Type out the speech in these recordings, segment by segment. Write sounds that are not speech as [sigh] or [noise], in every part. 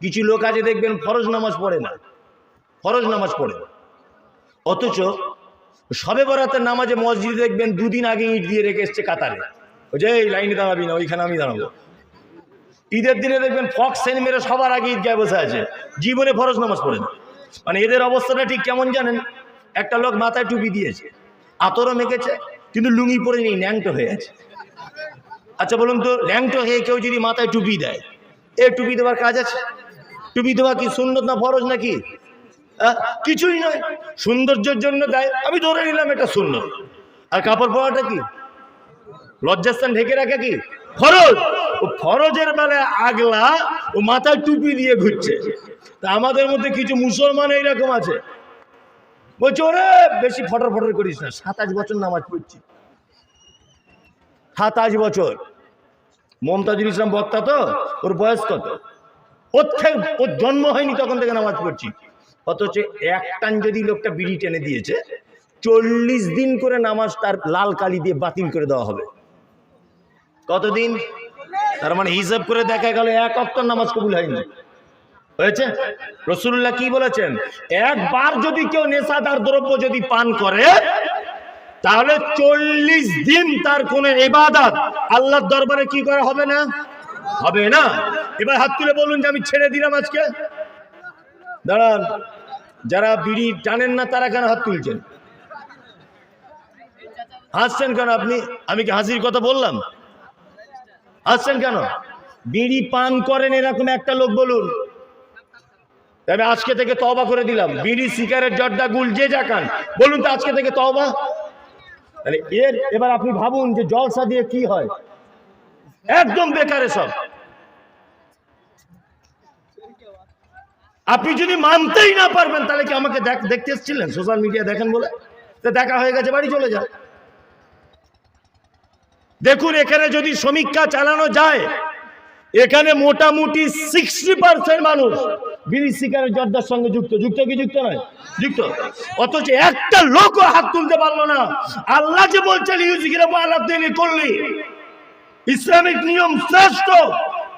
কিছু লোক আছে দেখবেন ফরজ নামাজ পড়ে না। ফরজ নামাজ পড়ে। না অথচ সবে বরাতের নামাজে মসজিদে দেখবেন দুদিন আগে ইট দিয়ে রেখে এসছে কাতারে। ওই যে, এই লাইনে দাঁড়াবি না, ওইখানে আমি দাঁড়াবো। ঈদের দিনে দেখবেন ফক্স সেন মেরে সবার আগে ঈদগায় বসে আছে। জীবনে ফরজ নামাজ পড়ে না। মানে এদের অবস্থাটা ঠিক কেমন জানেন? একটা লোক মাথায় টুপি দিয়েছে, আতরও মেখেছে, কিন্তু লুঙ্গি পরে নেই, ন্যাংটো হয়ে আছে। আচ্ছা বলুন তো ল্যাংটো হয়ে কেউ যদি মাথায় টুপি দেয় এ টুপি দেওয়ার কাজ আছে? টুপি দেওয়া কি সুন্নত না ফরজ নাকি? কিছুই নয়। সৌন্দর্যের জন্য দেয়। আমি ধরে নিলাম এটা সুন্নত। আর কাপড় পরাটা কি? লজ্জাস্থান ঢেকে রাখা কি? ফরজ। ও ফরজের বেলায় আগলা ও মাথায় টুপি দিয়ে ঘুরছে। তা আমাদের মধ্যে কিছু মুসলমান এইরকম আছে। বলছে, ওরে, বেশি ফটর ফটর করিস না। সাতাশ বছর নামাজ পড়ছি। সাতাশ বছর। মমতাজুল ইসলাম বক্তা তো? ওর বয়স কত? ওর থেকে ওর জন্ম হয়নি তখন থেকে নামাজ পড়ছি। অথচ এক টান যদি লোকটা বিড়ি টেনে দিয়েছে, চল্লিশ দিন করে নামাজ তার লাল কালি দিয়ে বাতিল করে দেওয়া হবে। কতদিন? তার মানে হিসাব করে দেখা গেল এক অক্টর নামাজ কবুল হয়নি। হয়েছে? রসুল্লাহ কি বলেছেন? একবার যদি কেউ নেশাদার দ্রব্য যদি পান করে, তাহলে চল্লিশ দিন তার কোন এবাদাত আল্লাহর দরবারে কি করা হবে না? হবে না। এবার হাত তুলে বলুন যে আমি ছেড়ে দিলাম আজকে। দাঁড়ান, যারা বিড়ি টানেন না, তারা কেন হাত তুলছেন? হাসছেন কেন আপনি? আমি কি হাসির কথা বললাম? হাসছেন কেন? বিড়ি পান করেন এরকম একটা লোক বলুন। আমি আজকে থেকে তবা করে দিলাম। বিড়ি, সিগারেট, জর্দা, গুল, যে যা খান। বলুন তো আজকে থেকে তবা তাহলে এর এবার আপনি ভাবুন যে জলসা দিয়ে কি হয়? একদম বেকারে সব আপনি যদি মানতেই না পারবেন, তাহলে কি আমাকে দেখ- দেখতে এসেছিলেন? সোশ্যাল মিডিয়া দেখেন বলে? দেখা হয়ে গেছে, বাড়ি চলে যান। দেখুন, এখানে যদি সমীক্ষা চালানো যায়, এখানে মোটামুটি সিক্সটি পার্সেন্ট মানুষ বিড়ি সিগারেট জর্দার সঙ্গে যুক্ত। যুক্ত কি যুক্ত নয়? যুক্ত। অথচ একটা লোকও হাত তুলতে পারল না। আল্লাহ যে বলছেন ইউজিকিরা আল্লাহ করলি ইসলামিক নিয়ম শ্রেষ্ঠ।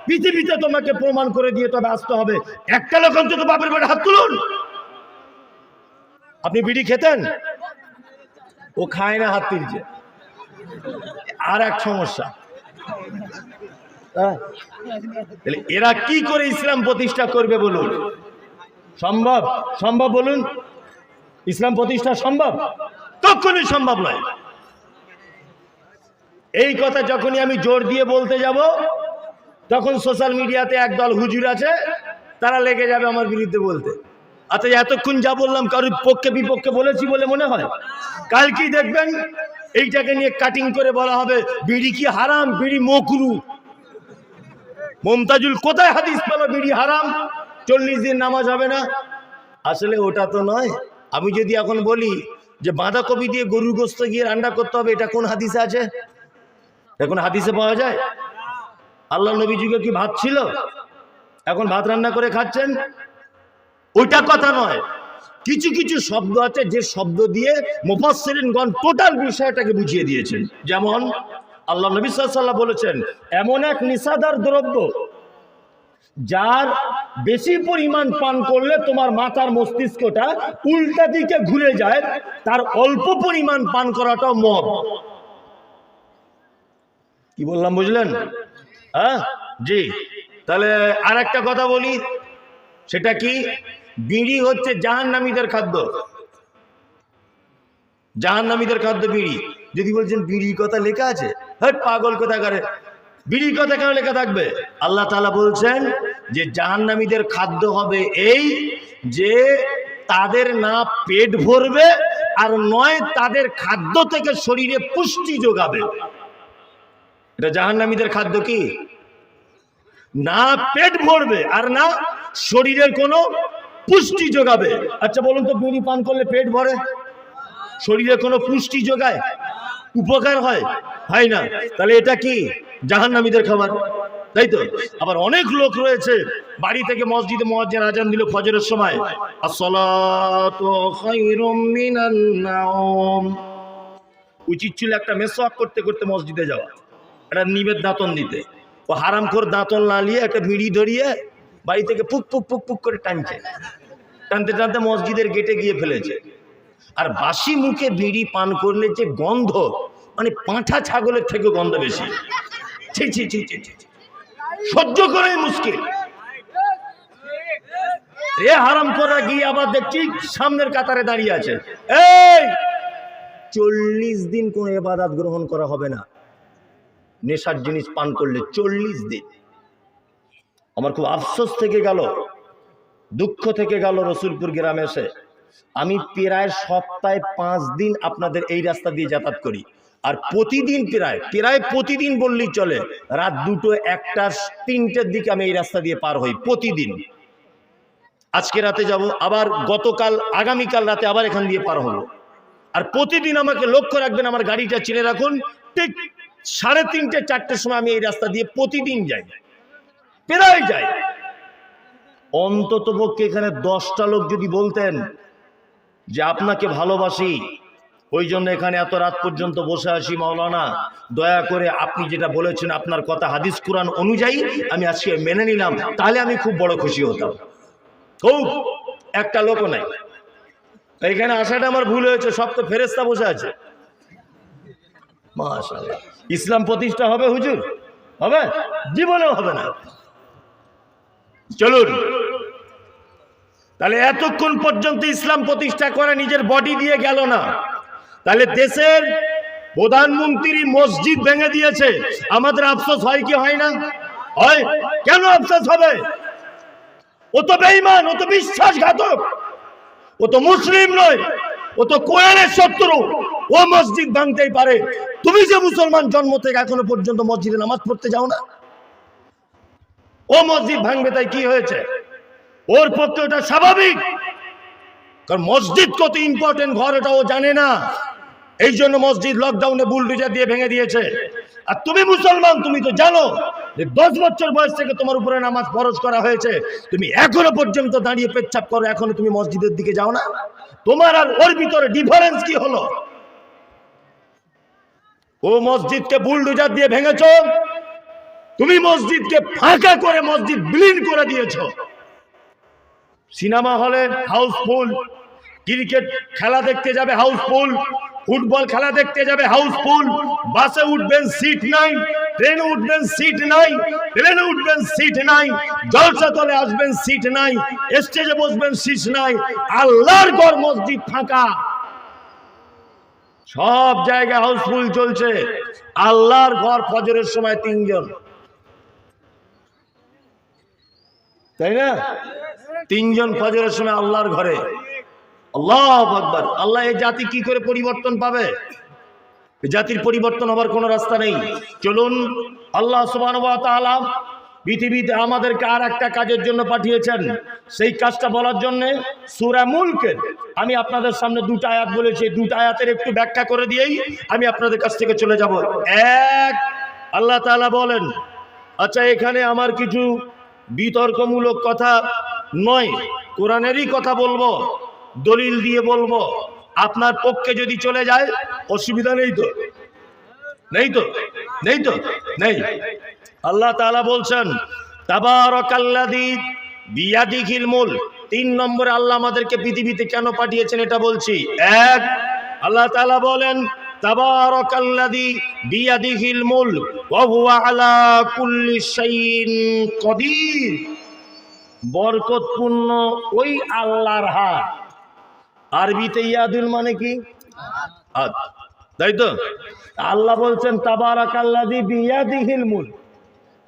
পৃথিবীতে তোমাকে প্রমাণ করে দিয়ে তবে আসতে হবে। একটা লোক অন্তত বাপের বাড়ি হাত তুলুন। আপনি বিড়ি খেতেন? ও খায় না, হাত তুলছে। আর এক সমস্যা। হ্যাঁ। এরা কি করে ইসলাম প্রতিষ্ঠা করবে বলুন? সম্ভব? সম্ভব বলুন? ইসলাম প্রতিষ্ঠা সম্ভব? তখনই সম্ভব নয়। এই কথা যখনই আমি জোর দিয়ে বলতে যাব তখন সোশ্যাল মিডিয়াতে একদল হুজুর আছে, তারা লেগে যাবে আমার বিরুদ্ধে বলতে। আচ্ছা এতক্ষণ যা বললাম কারোর পক্ষে বিপক্ষে বলেছি বলে মনে হয়? কালকেই দেখবেন, এইটাকে নিয়ে কাটিং করে বলা হবে, বিড়ি কি হারাম, বিড়ি মকরু। মমতাজুল, কোথায় হাদিস পেল বিড়ি হারাম? চল্লিশ দিন নামাজ হবে না। আসলে ওটা তো নয়। আমি যদি এখন বলি যে বাঁধাকপি দিয়ে গরুর গোস্ত গিয়ে রান্না করতে হবে, এটা কোন হাদিসে আছে? এখন হাদিসে পাওয়া যায়? আল্লাহ নবী যুগে কি ভাত ছিল? এখন ভাত রান্না করে খাচ্ছেন? ওইটা কথা নয়। কিছু কিছু শব্দ আছে যে শব্দ দিয়ে মুফাসসিরিনগণ টোটাল বিষয়টাকে বুঝিয়ে দিয়েছেন। যেমন আল্লাহ নবী সাল্লাল্লাহু বলেছেন, এমন এক নিশাদার দ্রব্য যার বেশি পরিমাণ পান করলে তোমার মাথার মস্তিষ্কটা উল্টা দিকে ঘুরে যায়, তার অল্প পরিমাণ পান করাটাও মদ। কি বললাম, বুঝলেন? হ্যাঁ? জি। তাহলে আর একটা কথা বলি। সেটা কি? বিড়ি হচ্ছে জাহান্নামীদের খাদ্য। জাহান্নামীদের খাদ্য বিড়ি। যদি বলছেন বিড়ির কথা লেখা আছে হ্যাঁ পাগল কথা করে বিড়ির কথা কেন লেখা থাকবে? আল্লাহ তাআলা বলছেন যে জাহান্নামীদের খাদ্য হবে এই যে তাদের না পেট ভরবে আর নয় তাদের খাদ্য থেকে শরীরে পুষ্টি যোগাবে। এটা জাহান্নামীদের খাদ্য কি? না পেট ভরবে আর না শরীরের কোনো পুষ্টি যোগাবে। আচ্ছা বলুন তো, বিড়ি পান করলে পেট ভরে? শরীরে কোনো পুষ্টি যোগায়? উপকার হয়? হয় না। তাহলে এটা কি? জাহান্নামীদের খাবার। তাই তো? আবার অনেক লোক রয়েছে, বাড়ি থেকে মসজিদে মহাজ্জেন আজান দিল ফজরের সময়। উচিত ছিল একটা মেসওয়াক করতে করতে মসজিদে যাওয়া। একটা নিবেদ দাঁতন দিতে। ও হারামখোর দাঁতন নিয়ে একটা বিড়ি ধরিয়ে বাড়ি থেকে পুক পুক পুক পুক করে টানছে। টানতে টানতে মসজিদের গেটে গিয়ে ফেলেছে। আর বাসি মুখে বিড়ি পান করলে যে গন্ধ মানে পাঁঠা ছাগলের থেকে গন্ধ বেশি। ছি ছি। সহ্য করাই মুশকিল। রে হারাম করা গিয়ে আবার দেখছি সামনের কাতারে দাঁড়িয়ে আছে। এই, চল্লিশ দিন কোন এবাদাত গ্রহণ করা হবে না। নেশার জিনিস পান করলে চল্লিশ দিন। আমার খুব আফসোস থেকে গেল, দুঃখ থেকে গেল রসুলপুর গ্রামে এসে। আমি প্রায় সপ্তাহে পাঁচ দিন আপনাদের এই রাস্তা দিয়ে যাতায়াত করি। আর প্রতিদিন প্রায় প্রায় প্রতিদিন বললেই চলে, রাত দুটো, একটা, তিনটের দিকে আমি এই রাস্তা দিয়ে পার হই প্রতিদিন। আজকে রাতে যাব, আবার গতকাল, আগামীকাল রাতে আবার এখান দিয়ে পার হব। আর প্রতিদিন আমাকে লক্ষ্য রাখবেন, আমার গাড়িটা চিনে রাখুন, ঠিক সাড়ে তিনটে, চারটের সময় আমি এই রাস্তা দিয়ে প্রতিদিন যাই। প্রায় যাই। অন্তত পক্ষে এখানে দশটা লোক যদি বলতেন যে আপনাকে ভালোবাসি, ওই জন্য এখানে এত রাত পর্যন্ত বসে আছি মাওলানা, দয়া করে আপনি যেটা বলেছেন আপনার কথা হাদিস কোরআন অনুযায়ী আমি আজকে মেনে নিলাম, তাহলে আমি খুব বড় খুশি হতাম। খুব, একটা লোকও নাই। এখানে আসাটা আমার ভুল হয়েছে, সব তো ফেরেস্তা বসে আছে। মাশাআল্লাহ। ইসলাম প্রতিষ্ঠা হবে হুজুর? হবে? জীবনেও হবে না। চলুন। তাহলে এতক্ষণ পর্যন্ত ইসলাম প্রতিষ্ঠা করে নিজের বডি দিয়ে গেল না। তাহলে দেশের প্রধানমন্ত্রী মসজিদ ভেঙে দিয়েছে। আমাদের আফসোস হয় কি হয় না? হয়। কেন আফসোস হবে? ও তো বেঈমান, ও তো বিশ্বাসঘাতক। ও তো মুসলিম নয়, ও তো কোরআনের শত্রু। ও মসজিদ ভাঙতেই পারে। তুমি যে মুসলমান জন্ম থেকে এখনও পর্যন্ত মসজিদে নামাজ পড়তে যাও না? ও মসজিদ ভাঙবে, তাই কি হয়েছে? ওর পক্ষে ওটা স্বাভাবিক। কারণ মসজিদ কত ইম্পর্টেন্ট ঘর ও জানে না। এই জন্য মসজিদ লকডাউনে বুলডুজার দিয়ে ভেঙে দিয়েছে। আর তুমি মুসলমান, তুমি তো জানো যে দশ বছর বয়স থেকে তোমার উপরে নামাজ ফরজ করা হয়েছে। তুমি এখনও পর্যন্ত দাঁড়িয়ে পেচ্ছাপ করো, এখনও তুমি মসজিদের দিকে যাও না। তোমার আর ওর ভিতরে ডিফারেন্স কি হলো? ও মসজিদকে বুলডুজার দিয়ে ভেঙেছ? তুমি মসজিদকে ফাঁকা করে মসজিদ বিলীন করে দিয়েছ। সিনেমা হলে হাউসফুল, ক্রিকেট খেলা দেখতে যাবে হাউসফুল, ফুটবল খেলা দেখতে যাবে হাউসফুল, বাসে উঠবেন সিট নাই, ট্রেনে উঠবেন সিট নাই, ট্রেনে উঠবেন সিট নাই, জলসা তলে আসবেন সিট নাই, স্টেজে বসবেন সিট নাই, আল্লাহর ঘর মসজিদ ফাঁকা। সব জায়গায় হাউসফুল চলছে। আল্লাহর ঘর ফজরের সময় তিনজন। তাই না? তিনজন ফজরের সময় আল্লাহর ঘরে। আল্লাহ আকবার। আল্লাহ এই জাতি কি করে পরিবর্তন পাবে? জাতির পরিবর্তন হবার কোনো রাস্তা নেই। চলুন, আল্লাহ তাআলা পৃথিবীতে আমাদেরকে আর একটা কাজের জন্য পাঠিয়েছেন। সেই কাজটা বলার জন্য সূরা মুলকের আমি আপনাদের সামনে দুটা আয়াত বলেছি। দুটা আয়াতের একটু ব্যাখ্যা করে দিয়েই আমি আপনাদের কাছ থেকে চলে যাব। এক, আল্লাহ তাআলা বলেন আচ্ছা এখানে আমার কিছু বিতর্কমূলক কথা নয়, কোরআনেরই কথা বলব, দলিল দিয়ে বলব। আপনার পক্ষে যদি চলে যায়, অসুবিধা নেই তো? নেই তো? নেই তো? নেই। আল্লাহ তাআলা বলছেন, তাবারাকাল্লাযী বিয়াদিহিল মুল তিন নম্বরে আল্লাহ আমাদেরকে পৃথিবীতে কেন পাঠিয়েছেন এটা বলছি। এক, আল্লাহ তাআলা বলেন, তাবারাকাল্লাযী বিয়াদিহিল মুল ওয়া হুয়া আলা কুল্লি শাইইন কদির। বরকতপূর্ণ ওই আল্লাহর হাত। আরবিতে ইয়াদুল মানে কি? তাই তো? আল্লাহ বলছেন তাবারাক আল্লাদি বিয়াদিহিল মুল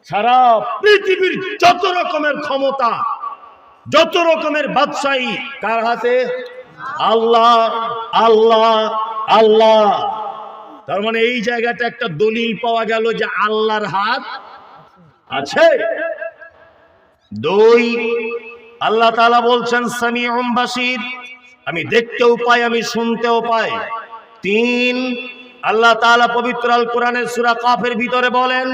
সারা পৃথিবীর যত রকমের ক্ষমতা, যত রকমের বাদশাহী, কার হাতে? আল্লাহ আল্লাহ আল্লাহ। তার মানে এই জায়গাটা একটা দলিল পাওয়া গেল যে আল্লাহর হাত আছে। দুই, আল্লাহ তাআলা বলছেন, সামিউম বাসির আমি দেখতেও পাই, আমি শুনতেও পাই। তিন আল্লাহ তাআলা পবিত্র আল কোরআনের সূরা কাফের ভিতরে বলেন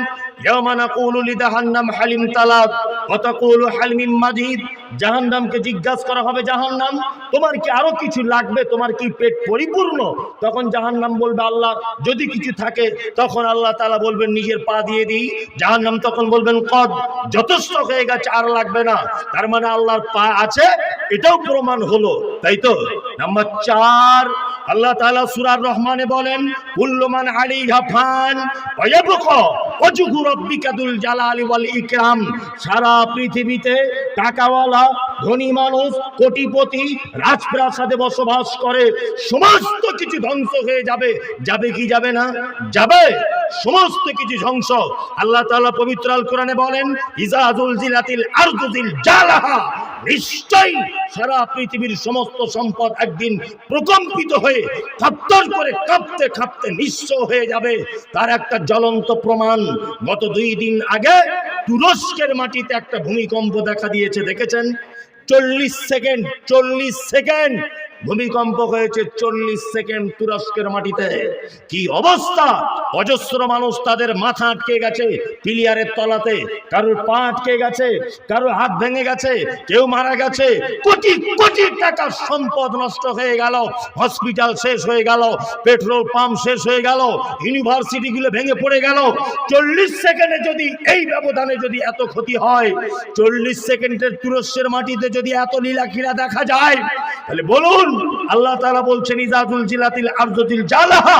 হালিম মাজিদ। জাহান্নামকে করা হবে, জাহান্নাম, তোমার কি কিছু লাগবে? তোমার কি পেট পরিপূর্ণ? তখন বলবে, আল্লাহ, যদি কিছু থাকে, তখন আল্লাহ বলবেন, নিজের পা দিয়ে দিই। জাহান্নাম তখন বলবেন, কদ, যথেষ্ট হয়ে গেছে, আর লাগবে না। তার মানে আল্লাহর পা আছে, এটাও প্রমাণ হলো, তাই তো? নাম্বার চার আল্লাহ তাআলা সূরা রহমানে বলেন কুল্লুমান আলাইহা ফান ওয়া ইয়াবকা ওয়াজহু রাব্বিকা দুল জালালি ওয়াল ইকরাম। সারা পৃথিবীতে টাকাওয়ালা ধনী মানুষ, কোটিপতি, রাজপ্রাসাদে বসবাস করে, সমস্ত কিছু ধ্বংস হয়ে যাবে। যাবে কি যাবে না? যাবে। সমস্ত কিছু ধ্বংস। আল্লাহ তাআলা পবিত্র আল কোরআনে বলেন ইজাজুল জিলাতিল আরজুদিল জালাহা নিশ্চয়ই সারা পৃথিবীর সমস্ত সম্পদ একদিন প্রকম্পিত হয়ে থরথর করে কাঁপতে কাঁপতে নিঃস্ব হয়ে যাবে। তার একটা জ্বলন্ত প্রমাণ, গত দুই দিন আগে তুরস্কের মাটিতে একটা ভূমিকম্প দেখা দিয়েছে, দেখেছেন? চল্লিশ সেকেন্ড চল্লিশ সেকেন্ড। ভূমিকম্প হয়েছে চল্লিশ সেকেন্ড তুরস্কের মাটিতে। কি অবস্থা? অজস্র মানুষ তাদের মাথা আটকে গেছে পিলিয়ারের তলাতে। কারোর পা আটকে গেছে, কারোর হাত ভেঙে গেছে, কেউ মারা গেছে। কোটি কোটি টাকার সম্পদ নষ্ট হয়ে গেল, হসপিটাল শেষ হয়ে গেল, পেট্রোল পাম্প শেষ হয়ে গেল, ইউনিভার্সিটিগুলো ভেঙে পড়ে গেল। চল্লিশ সেকেন্ডে যদি এই ব্যবধানে যদি এত ক্ষতি হয়, চল্লিশ সেকেন্ডের তুরস্কের মাটিতে যদি এত লীলাখিলা দেখা যায়, তাহলে বলুন আল্লাহ তাআলা বলছেন ইজাজুল জিলাতিল আরজুল জালাহা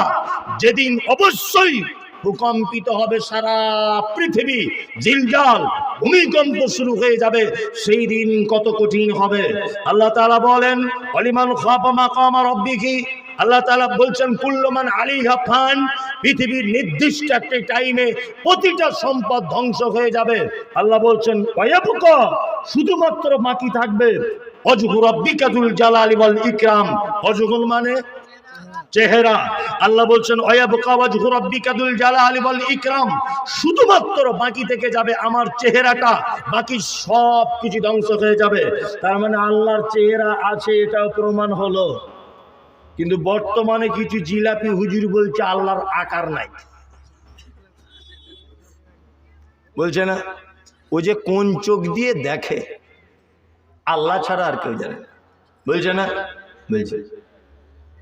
যেদিন অবশ্যই ভূকম্পিত হবে সারা পৃথিবী, জিলজাল, ভূমিকম্প শুরু হয়ে যাবে, সেই দিন কত কঠিন হবে। আল্লাহ তাআলা বলেন, অলিমান খাফা মাকামা রাব্বিহি আল্লাহ তাআলা বলছেন কুল্লমান আলী ফান পৃথিবীর নির্দিষ্ট একটা টাইমে প্রতিটা সম্পদ ধ্বংস হয়ে যাবে। আল্লাহ বলছেন শুধুমাত্র বাকি থাকবে ইকরাম। অজহুল মানে চেহারা। আল্লাহ বলছেন শুধুমাত্র বাকি থেকে যাবে আমার চেহারাটা। বাকি সব কিছু ধ্বংস হয়ে যাবে। তার মানে আল্লাহর চেহারা আছে, এটাও প্রমাণ হলো। কিন্তু বর্তমানে কিছু জিলাপি হুজুর বলছে, আল্লাহর আকার নাই। বলছে না? ও যে কোন চোখ দিয়ে দেখে আল্লাহ ছাড়া আর কেউ জানে। বলছে না? বলছে।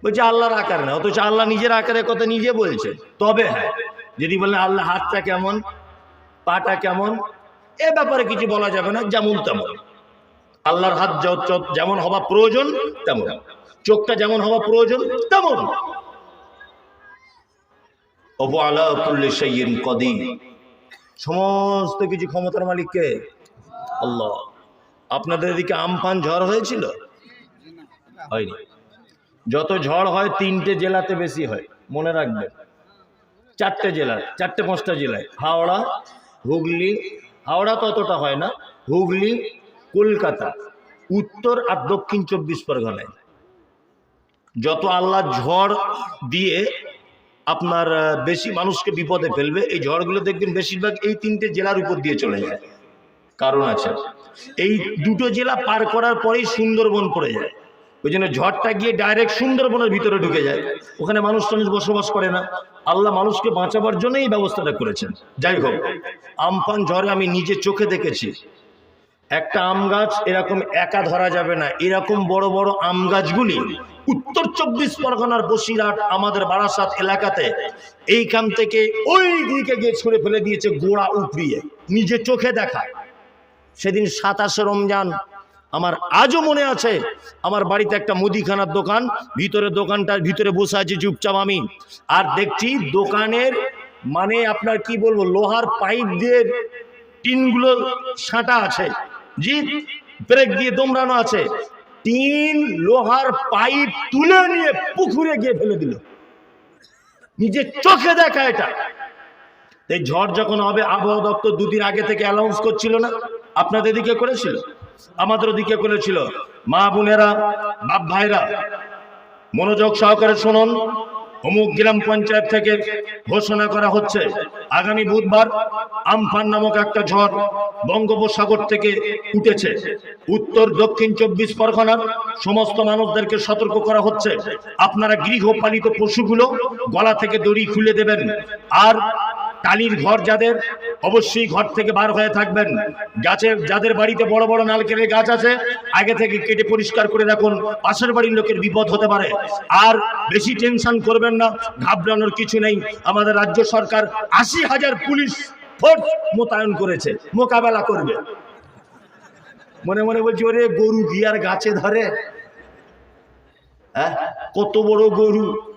বলছে আল্লাহর আকার না, অথচ আল্লাহ নিজের আকারের কথা নিজে বলছে। তবে হ্যাঁ যদি বলেন আল্লাহ হাতটা কেমন, পাটা কেমন, এ ব্যাপারে কিছু বলা যাবে না, যেমন তেমন। আল্লাহর হাত যেমন হওয়া প্রয়োজন, তেমন। চোখটা যেমন হওয়া প্রয়োজন, তেমন। অবু আলা কুল্লি শাইইন সমস্ত কিছু ক্ষমতার মালিককে আল্লাহ। আপনাদের এদিকে আমফান ঝড় হয়েছিল? হয়নি। যত ঝড় হয়, তিনটে জেলাতে বেশি হয়, মনে রাখবেন। চারটে জেলা, চারটে পাঁচটা জেলায়। হাওড়া, হুগলি, হাওড়া ততটা হয় না, হুগলি, কলকাতা, উত্তর আর দক্ষিণ চব্বিশ পরগনায়। যত আল্লাহ ঝড় দিয়ে আপনার বেশি মানুষকে বিপদে ফেলবে, এই ঝড়গুলো দেখবেন বেশিরভাগ এই তিনটে জেলার উপর দিয়ে চলে যায়। কারণ আছে। এই দুটো জেলা পার করার পরেই সুন্দরবন পড়ে যায়। ওই জন্য ঝড়টা গিয়ে ডাইরেক্ট সুন্দরবনের ভিতরে ঢুকে যায়। ওখানে মানুষ টানুষ বসবাস করে না। আল্লাহ মানুষকে বাঁচাবার জন্য এই ব্যবস্থাটা করেছেন। যাই হোক আমফান ঝড়ে আমি নিজে চোখে দেখেছি। একটা আম গাছ এরকম একা ধরা যাবে না। এরকম বড় বড় আম গাছগুলি উত্তর চব্বিশ পরগনার বসিরহাট, আমাদের বারাসাত এলাকাতে এইখান থেকে ওই দিকে গিয়ে ছুঁড়ে ফেলে দিয়েছে গোড়া উপড়িয়ে। নিজে চোখে দেখা। সেদিন সাতাশে রমজান। আমার আজও মনে আছে, আমার বাড়িতে একটা মুদিখানার দোকান, ভিতরে দোকানটার ভিতরে বসে আছি চুপচাপ আমি। আর দেখছি দোকানের মানে আপনার কি বলব, লোহার পাইপ দিয়ে টিনগুলো সাঁটা আছে। জি, ব্রেক দিয়ে দোমড়ানো আছে। টিন, লোহার পাইপ তুলে নিয়ে পুকুরে গিয়ে ফেলে দিল। নিজের চোখে দেখা এটা। এই ঝড় যখন হবে, আবহাওয়া দপ্তর দুদিন আগে থেকে অ্যানাউন্স করছিল না। আপনাদের দিকে করেছিল? আমাদের দিকে করেছিল। মা বোনেরা, বাপ ভাইরা, মনোযোগ সহকারে শুনুন। অমুক গ্রাম পঞ্চায়েত থেকে ঘোষণা করা হচ্ছে, আগামী বুধবার আমফান নামক একটা ঝড় বঙ্গোপসাগর থেকে উঠেছে। উত্তর, দক্ষিণ চব্বিশ পরগনার সমস্ত মানুষদেরকে সতর্ক করা হচ্ছে। আপনারা গৃহপালিত পশুগুলো গলা থেকে দড়ি খুলে দেবেন। আর টালির ঘর যাদের, অবশ্যই ঘর থেকে বার হয়ে থাকবেন। গাছের যাদের বাড়িতে বড় বড় নারকেলের গাছ আছে, আগে থেকে কেটে পরিষ্কার করে রাখুন। পাশের বাড়ির লোকের বিপদ হতে পারে। আর বেশি টেনশন করবেন না, ঘাবড়ানোর কিছু নেই। আমাদের রাজ্য সরকার আশি হাজার পুলিশ ফোর্স মোতায়েন করেছে। মোকাবেলা করবে। মনে মনে বলছি, ওরে গরু আর গাছে ধরে? হ্যাঁ? কত বড় গরু?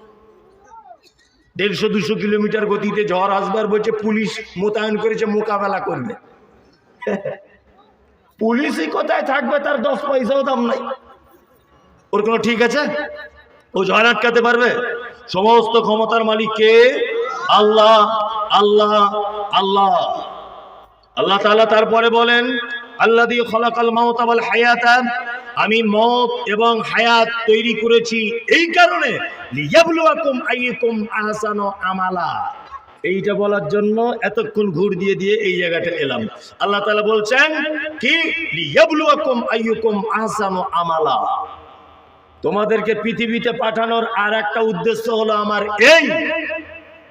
দেড়শো, দুশো কিলোমিটার গতিতে ঝড় আসবার বলছে, পুলিশ মোতায়েন করেছে, মোকাবেলা করবে। [laughs] পুলিশই কোথায় থাকবে তার দশ পয়সাও দাম নাই। ওর কোনো ঠিক আছে? ও ঝড় আটকাতে পারবে? সমস্ত ক্ষমতার মালিক কে? আল্লাহ আল্লাহ আল্লাহ। আল্লাহ তাআলা তারপরে বলেন আল্লাহ দিয়ে খলাকাল মাওতাবাল হায়াতা আমি মত এবং হায়াত তৈরি করেছি এই কারণে আমালা। এইটা বলার জন্য এতক্ষণ ঘুর দিয়ে দিয়ে এই জায়গাটা এলাম। আল্লাহ তালা বলছেন, কি? আমালা। তোমাদেরকে পৃথিবীতে পাঠানোর আর একটা উদ্দেশ্য হলো আমার এই,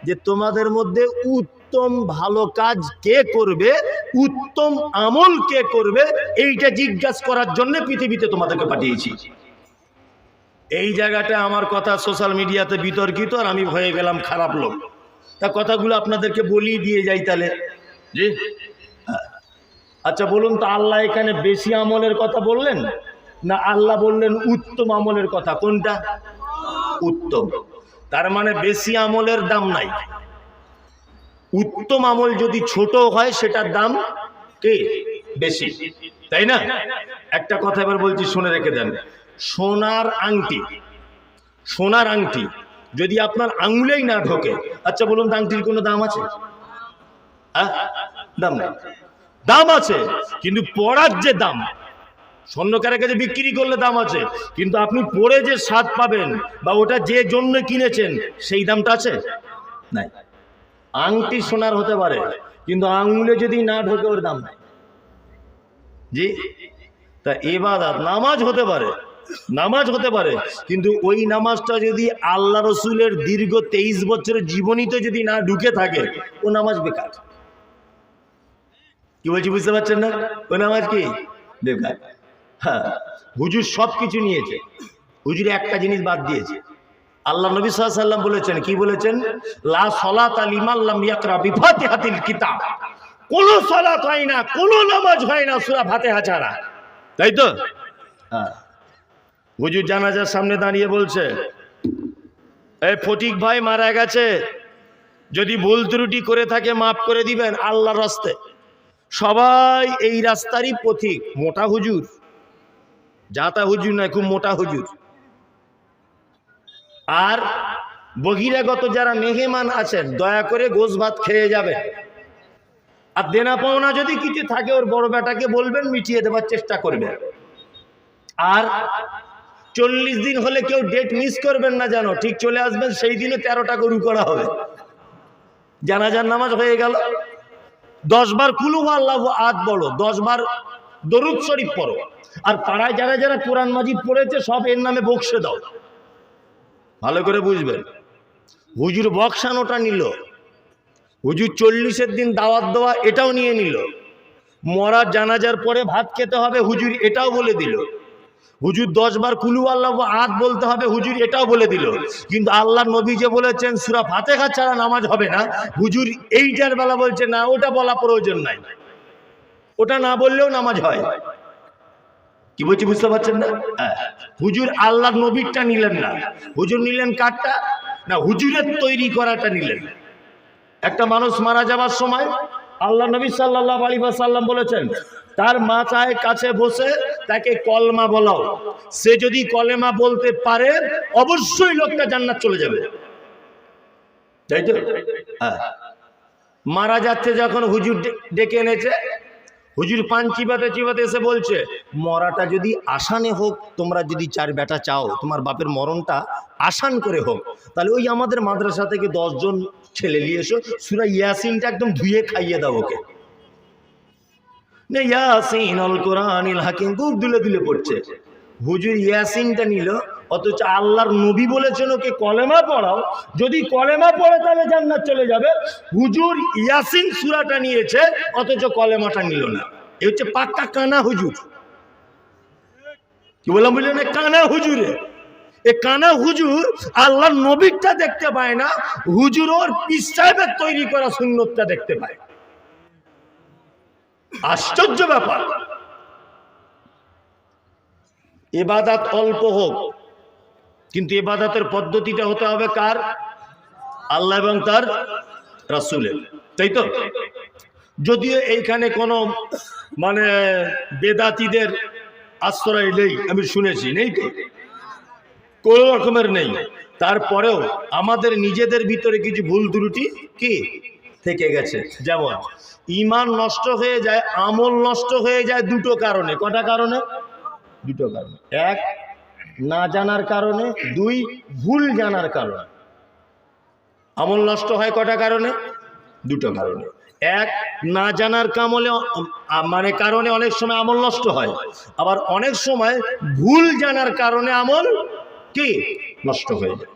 যে তোমাদের মধ্যে উত্তম ভালো কাজ কে করবে? উত্তম আমল কে করবে? এইটা জিজ্ঞাসা করার জন্য পৃথিবীতে তোমাদেরকে পাঠিয়েছি। এই জায়গাটা আমার কথা সোশ্যাল মিডিয়াতে বিতর্কিত আর আমি হয়ে গেলাম, খারাপ লোক। তা কথাগুলো আপনাদেরকে বলি দিয়ে যাই তাহলে। জি। আচ্ছা বলুন তো, আল্লাহ এখানে বেশি আমলের কথা বললেন? না আল্লাহ বললেন উত্তম আমলের কথা? কোনটা? উত্তম। তার মানে বেশি আমলের দাম নাই। উত্তম আমল যদি ছোট হয়, সেটার দাম কে? বেশি। তাই না? একটা কথা এবার বলছি, শুনে রেখে দেন। সোনার আংটি সোনার আংটি যদি আপনার আঙুলেই না ঢোকে আচ্ছা বলুন, আংটির কোনো দাম আছে? হ্যাঁ? দাম নেই। দাম আছে, কিন্তু পড়ার যে দাম, স্বর্ণকারের কাছে বিক্রি করলে দাম আছে, কিন্তু আপনি পরে যে স্বাদ পাবেন বা ওটা যে জন্য কিনেছেন, সেই দামটা আছে? নাই। আংটি সোনার হতে পারে, কিন্তু আঙুলে যদি না ঢোকে ওর দাম নাই। জি? তা এবাদাত নামাজ হতে পারে, নামাজ হতে পারে, কিন্তু ওই নামাজটা যদি আল্লাহ রসুলের দীর্ঘ তেইশ বছরের জীবনীতে যদি না ঢুকে থাকে, ও নামাজ বেকার। কি বলছি বুঝতে পারছেন না? ও নামাজ কি? বেকার। হ্যাঁ হুজুর সব কিছু নিয়েছে। হুজুর একটা জিনিস বাদ দিয়েছে। আল্লাহ নবী সাল্লাম বলেছেন, কি বলেছেন? লা সলাত কিতাব। সলাত হয় না নামাজ হয় না তাই তো? হ্যাঁ। জানাজার সামনে দাঁড়িয়ে বলছে এই ফটিক ভাই মারা গেছে। যদি ভুল ত্রুটি করে থাকে মাফ করে দিবেন আল্লাহর রাস্তে। সবাই এই রাস্তারই পথিক, মোটা হুজুর। যাতা হুজুর নয়, খুব মোটা হুজুর। আর বহিরাগত যারা মেহমান আছেন, দয়া করে গোস ভাত খেয়ে যাবে আর দেনা পাওনা যদি কিছু থাকে, ওর বড় বেটাকে বলবেন, মিটিয়ে দেওয়ার চেষ্টা করবে আর চল্লিশ দিন হলে কেউ ডেট মিস করবেন না জানো, ঠিক চলে আসবেন, সেই দিনে তেরোটা গরু করা হবে। জানাজার নামাজ হয়ে গেল। দশ বার কুলু আল্লাহ আদ বলো দশ বার দরুদ শরীফ পড়ো। আর পাড়ায় যারা যারা কোরআন মাজিদ পড়েছে, সব এর নামে বকশে দাও। ভালো করে বুঝবেন। হুজুর বক্সানোটা নিল। হুজুর চল্লিশের দিন দাওয়াত দেওয়া এটাও নিয়ে নিল। মরার জানাজার পরে ভাত খেতে হবে, হুজুর এটাও বলে দিল। হুজুর দশ বার কুলু আল্লাহ আদ বলতে হবে, হুজুর এটাও বলে দিল। কিন্তু আল্লাহ নবী যে বলেছেন, সুরা ফাতেহা ছাড়া নামাজ হবে না। হুজুর এইটার বেলা বলছে, না, ওটা বলা প্রয়োজন নাই। ওটা না বললেও নামাজ হয়। কি বলছি বুঝতে পারছেন না? হ্যাঁ। হুজুর আল্লাহ নবীরটা নিলেন না। হুজুর নিলেন কাঠটা না, হুজুরের তৈরি করাটা নিলেন। একটা মানুষ মারা যাবার সময় আল্লাহ নবী সাল্লাহ আলী সাল্লাম বলেছেন, তার মাথায় কাছে বসে তাকে কলমা বলাও। সে যদি কলেমা বলতে পারে, অবশ্যই লোকটা জান্নাত চলে যাবে। তাই তো? হ্যাঁ। মারা যাচ্ছে যখন হুজুর ডেকে এনেছে হুজুর পান চিবাতে চিবাতে এসে বলছে, মরাটা যদি আসানে হোক, তোমরা যদি চার বেটা চাও, তোমার বাপের মরণটা আসান করে হোক, তাহলে ওই আমাদের মাদ্রাসা থেকে দশজন ছেলে নিয়ে এসো, সুরা ইয়াসিনটা একদম ধুয়ে খাইয়ে দাও ওকে। ইয়াসিন অল কোরআনিল হাকিম খুব দুলে দুলে পড়ছে। হুজুর ইয়াসিনটা নিল অথচ আল্লাহর নবী বলেছেন ওকে কলেমা পড়াও। যদি কলেমা পড়ে তাহলে জান্নাত চলে যাবে। হুজুর ইয়াসিন সুরাটা নিয়েছে, অথচ কলেমাটা নিল না। এ হচ্ছে পাক্কা কানা হুজুর। কি বললাম বুঝলেন? কানা হুজুরে। এ কানা হুজুর আল্লাহর নবীরটা দেখতে পায় না হুজুর ওর তৈরি করা সুন্নতটা দেখতে পায়। আশ্চর্য ব্যাপার। এবাদাত অল্প হোক কিন্তু এবাদাতের পদ্ধতিটা হতে হবে কার? আল্লাহ এবং তার রাসুলের। তাই তো? যদিও এইখানে কোনো মানে বেদাতিদের আশ্রয় নেই, আমি শুনেছি, নেই তো? কোনো রকমের নেই। তারপরেও আমাদের নিজেদের ভিতরে কিছু ভুল ত্রুটি কি? থেকে গেছে। যেমন, ইমান নষ্ট হয়ে যায়, আমল নষ্ট হয়ে যায় দুটো কারণে। কটা কারণে? দুটো কারণে। এক না জানার কারণে, দুই, ভুল জানার কারণে। আমল নষ্ট হয় কটা কারণে? দুটো কারণে। এক, না জানার কামলে মানে কারণে অনেক সময় আমল নষ্ট হয়। আবার অনেক সময় ভুল জানার কারণে আমল কি? নষ্ট হয়ে যায়।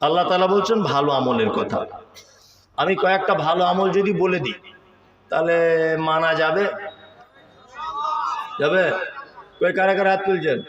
আল্লাহ তালা বলছেন, ভালো আমলের কথা। আমি কয়েকটা ভালো আমল যদি বলে দিই, তাহলে মানা যাবে? যাবে? কই, কারা কারা হাত তুলছেন?